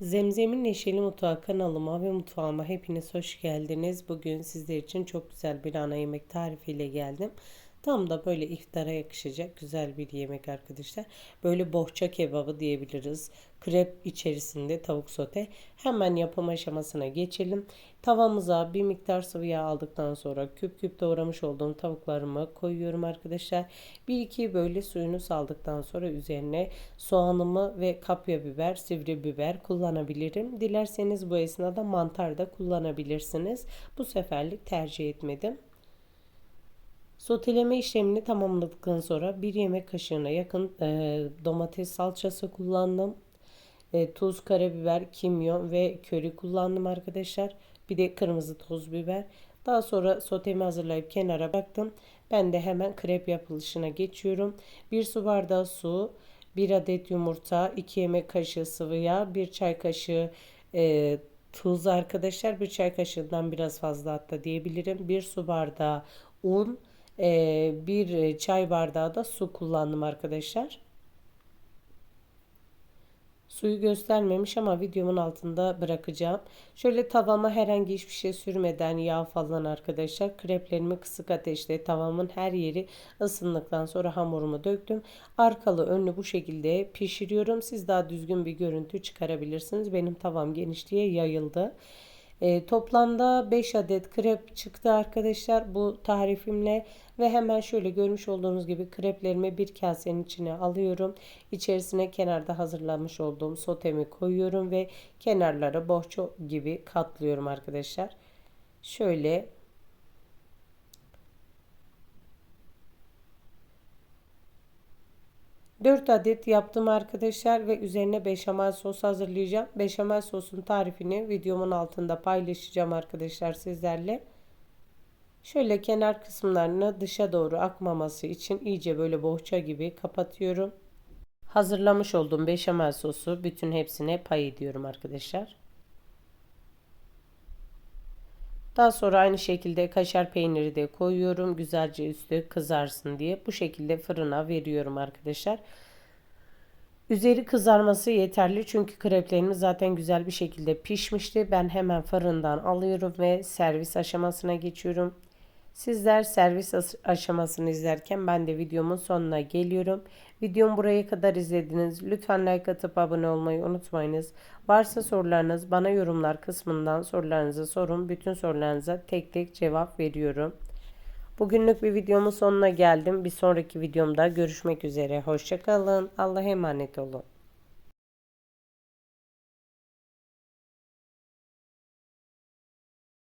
Zemzem'in Neşeli Mutfağı kanalıma ve mutfağıma hepiniz hoş geldiniz. Bugün sizler için çok güzel bir ana yemek tarifiyle geldim. Tam da böyle iftara yakışacak güzel bir yemek arkadaşlar. Böyle bohça kebabı diyebiliriz. Krep içerisinde tavuk sote. Hemen yapım aşamasına geçelim. Tavamıza bir miktar sıvı yağ aldıktan sonra küp küp doğramış olduğum tavuklarımı koyuyorum arkadaşlar. Bir iki böyle suyunu saldıktan sonra üzerine soğanımı ve kapya biber, sivri biber kullanabilirim. Dilerseniz bu esnada mantar da kullanabilirsiniz. Bu seferlik tercih etmedim. Soteleme işlemini tamamladıktan sonra bir yemek kaşığına yakın e, domates salçası kullandım. E, tuz, karabiber, kimyon ve köri kullandım arkadaşlar. Bir de kırmızı toz biber. Daha sonra sotemi hazırlayıp kenara baktım. Ben de hemen krep yapılışına geçiyorum. Bir su bardağı su, bir adet yumurta, iki yemek kaşığı sıvı yağ, bir çay kaşığı e, tuz arkadaşlar. Bir çay kaşığından biraz fazla hatta diyebilirim. Bir su bardağı un, e, bir çay bardağı da su kullandım arkadaşlar. Suyu göstermemiş ama videomun altında bırakacağım. Şöyle tavama herhangi hiçbir şey sürmeden yağ falan arkadaşlar. Kreplerimi kısık ateşte tavamın her yeri ısındıktan sonra hamurumu döktüm. Arkalı önlü bu şekilde pişiriyorum. Siz daha düzgün bir görüntü çıkarabilirsiniz. Benim tavam genişliğe yayıldı. E, toplamda 5 adet krep çıktı arkadaşlar bu tarifimle ve hemen şöyle görmüş olduğunuz gibi kreplerimi bir kasenin içine alıyorum. İçerisine kenarda hazırlamış olduğum sotemi koyuyorum ve kenarlara bohça gibi katlıyorum arkadaşlar. Şöyle 4 adet yaptım arkadaşlar ve üzerine beşamel sos hazırlayacağım. Beşamel sosun tarifini videomun altında paylaşacağım arkadaşlar sizlerle. Şöyle kenar kısımlarını dışa doğru akmaması için iyice böyle bohça gibi kapatıyorum. Hazırlamış olduğum beşamel sosu bütün hepsine pay ediyorum arkadaşlar. Daha sonra aynı şekilde kaşar peyniri de koyuyorum. Güzelce üstü kızarsın diye. Bu şekilde fırına veriyorum arkadaşlar. Üzeri kızarması yeterli çünkü kreplerimiz zaten güzel bir şekilde pişmişti. Ben hemen fırından alıyorum ve servis aşamasına geçiyorum. Sizler servis aşamasını izlerken ben de videomun sonuna geliyorum. Videomu buraya kadar izlediniz. Lütfen like atıp abone olmayı unutmayınız. Varsa sorularınız bana yorumlar kısmından sorularınızı sorun. Bütün sorularınıza tek tek cevap veriyorum. Bugünlük bir videomun sonuna geldim. Bir sonraki videomda görüşmek üzere. Hoşçakalın. Allah'a emanet olun.